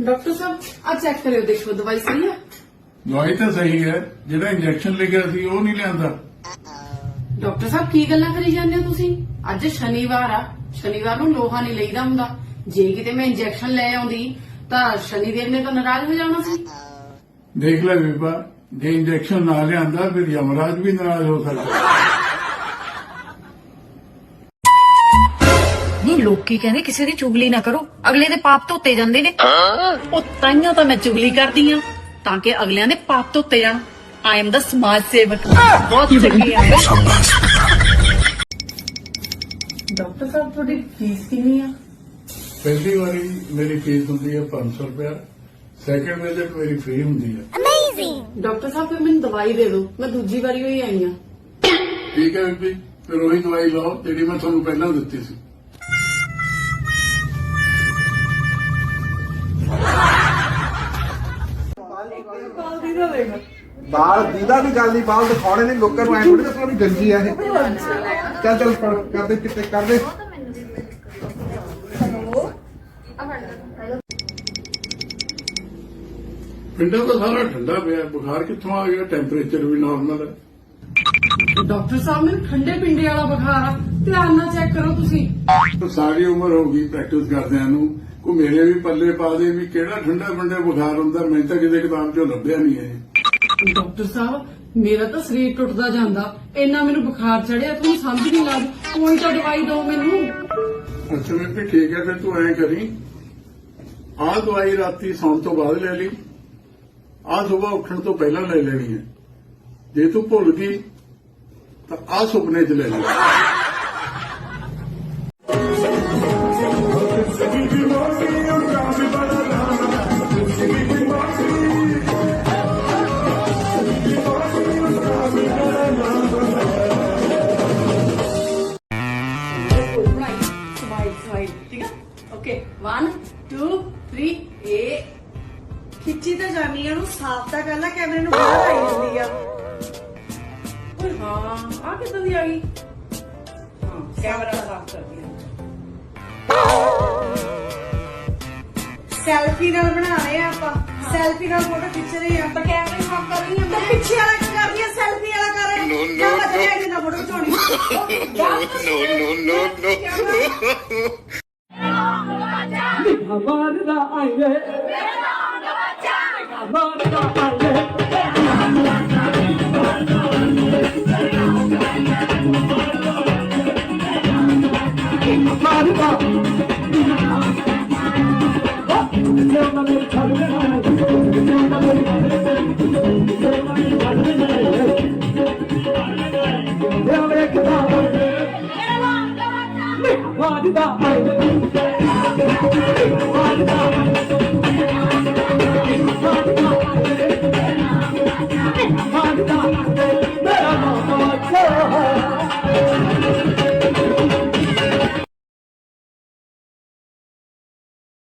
Doctor ਸਾਹਿਬ ਆ check ਕਰਿਓ ਦੇਖੋ ਦਵਾਈ ਸਹੀ ਹੈ? ਦਵਾਈ ਤਾਂ ਸਹੀ ਹੈ ਜਿਹੜਾ ਇੰਜੈਕਸ਼ਨ ਲਿਖਿਆ ਸੀ ਉਹ ਨਹੀਂ ਲਿਆਂਦਾ। ਡਾਕਟਰ ਸਾਹਿਬ ਕੀ ਗੱਲਾਂ ਕਰੀ ਜਾਂਦੇ ਹੋ ਤੁਸੀਂ? ਅੱਜ ਸ਼ਨੀਵਾਰ ਆ ਸ਼ਨੀਵਾਰ ਨੂੰ ਲੋਹਾ ਨਹੀਂ ਲਈਦਾ ਹੁੰਦਾ। ਜੇ ਕਿਤੇ ਮੈਂ ਇੰਜੈਕਸ਼ਨ ਲੈ ਆਉਂਦੀ ਤਾਂ ਸ਼ਨੀਦੇਵ ਨੇ ਤਾਂ ਨਾਰਾਜ਼ ਹੋ ਜਾਣਾ ਸੀ। ਦੇਖ ਲੈ ਬੀਬਾ ਜੇ ਇੰਜੈਕਸ਼ਨ ਨਾ ਲਿਆਂਦਾ ਫਿਰ ਯਮਰਾਜ ਵੀ ਨਾਰਾਜ਼ ਹੋ ਸਕਦਾ। ਨਹੀਂ ਲੋਕੀ ਕਹਿੰਦੇ ਕਿਸੇ ਦੀ ਚੁਗਲੀ ਨਾ ਕਰੋ। ਅਗਲੇ ਦੇ ਪਾਪ ਧੋਤੇ ਜਾਂਦੇ ਨੇ। ਉਹ ਤਾਈਆਂ ਤਾਂ ਮੈਂ ਚੁਗਲੀ ਕਰਦੀ ਆ ਤਾਂ ਕਿ ਅਗਲਿਆਂ ਦੇ ਪਾਪ ਧੋਤੇ ਜਾਣ ਆਈ ਐਮ ਦਾ ਸਮਾਜ ਸੇਵਕ। ਬਹੁਤ ਚੰਗੀ ਆ। ਡਾਕਟਰ ਸਾਹਿਬ ਤੁਹਾਡੀ ਫੀਸ ਕਿੰਨੀ ਆ? ਪਹਿਲੀ ਵਾਰੀ ਮੇਰੀ ਫੀਸ ਹੁੰਦੀ ਹੈ 500 ਰੁਪਇਆ। ਸੈਕੰਡ ਵਿਜ਼ਿਟ ਮੇਰੀ ਫ੍ਰੀ ਹੁੰਦੀ ਹੈ ਡਾਕਟਰ ਸਾਹਿਬ ਫਿਰ ਮੈਨੂੰ ਦਵਾਈ ਦੇ ਦਿਓ। ਮੈਂ ਦੂਜੀ ਵਾਰੀ ਹੋਈ ਆਈ ਆ। ਠੀਕ ਹੈ ਬੀਬੀ ਫਿਰ ਉਹੀ ਦਵਾਈ ਲਓ ਜਿਹੜੀ ਮੈਂ ਤੁਹਾਨੂੰ ਪਹਿਲਾਂ ਦਿੱਤੀ ਸੀ। ਬਾਲ ਦੀਦਾ ਵੀ ਗੱਲ ਨਹੀਂ ਬਾਲ ਦਿਖਾਉਣੇ ਨੇ ਲੋਕਾਂ ਨੂੰ ਐ ਥੋੜੀ ਦੱਸਣਾ ਵੀ ਗੰਜੀ ਆ ਇਹ। ਚੱਲ ਚੱਲ ਫੜ ਕਰਦੇ ਕਿਤੇ ਕਰਦੇ ਪਿੰਡਾਂ ਦਾ ਸਾਰਾ ਠੰਡਾ ਪਿਆ ਬੁਖਾਰ ਕਿੱਥੋਂ ਆ ਗਿਆ ਟੈਂਪਰੇਚਰ ਵੀ ਨਾਰਮਲ ਹੈ ਡਾਕਟਰ ਸਾਹਿਬ ਮੈਨੂੰ ਠੰਡੇ ਪਿੰਡੇ ਵਾਲਾ ਬੁਖਾਰ ਆ ਧਿਆਨ ਨਾਲ ਚੈੱਕ ਕਰੋ ਤੁਸੀਂ। ਤਾਂ ਸਾਰੀ ਉਮਰ ਹੋ ਗਈ ਪ੍ਰੈਕਟਿਸ ਕਰਦਿਆਂ ਨੂੰ ਕੋ ਮੇਰੇ ਵੀ ਪੱਲੇ ਪਾ ਦੇ ਵੀ ਕਿਹੜਾ ਠੰਡਾ ਠੰਡਾ ਬੁਖਾਰ ਹੁੰਦਾ ਮੈਂ ਤਾਂ ਕਿਸੇ ਕਿਤਾਬ 'ਚੋਂ ਲੱਭਿਆ ਨਹੀਂ ਇਹ। ਡਾਕਟਰ ਸਾਹਿਬ, ਮੇਰਾ ਤਾਂ ਸਰੀਰ ਟੁੱਟਦਾ ਜਾਂਦਾ। ਇੰਨਾ ਮੈਨੂੰ ਬੁਖਾਰ ਚੜਿਆ, ਤੁਹਾਨੂੰ ਸਮਝ ਨਹੀਂ ਲੱਗਦੀ। ਕੋਈ ਤਾਂ ਦਵਾਈ ਦਿਓ ਮੈਨੂੰ। ਅੱਛਾ ਮੈਂ ਵੀ ਠੀਕ ਹੈ, ਫਿਰ ਤੂੰ ਐਂ ਕਰੀ। ਆਹ ਦਵਾਈ ਰਾਤੀ ਸੌਣ ਤੋਂ ਬਾਅਦ ਲੈ ਲਈ। ਆਹ ਸਵੇਰ ਉੱਠਣ ਤੋਂ ਪਹਿਲਾਂ ਲੈ ਲੈਣੀ ਹੈ। ਜੇ ਤੂੰ ਭੁੱਲ ਗਈ, ਤਾਂ ਆਹ ਸੁਪਨੇ 'ਚ ਲੈ ਲਈ ਸਮਾਈਲ ਸਮਾਈਲ ਠੀਕ ਹੈ ਓਕੇ 1 2 3 ਏ ਖਿੱਚੀ ਤਾਂ ਜਾਨੀ ਆ ਨੂੰ ਸਾਫ਼ ਤਾਂ ਕਰ ਲੈ, ਕੈਮਰੇ ਨੂੰ ਬਾਹਰ ਆਈ ਜਾਂਦੀ ਆ। ਓਏ ਹਾਂ ਆ ਕਿੱਦਾਂ ਦੀ ਆ ਗਈ? ਹਾਂ, ਕੈਮਰਾ। ਸੈਲਫੀ ਨਾਲ ਬਣਾ ਰਹੇ ਆ ਆਪਾਂ ਸੈਲਫੀ ਨਾਲ ਫੋਟੋ ਖਿੱਚ ਰਹੇ ਆ ਪਰ ਕੈਮਰੇ ਨੂੰ ਕੰਮ ਕਰ ਰਹੀ ਆ வாடுதா வாடுதா வாடுதா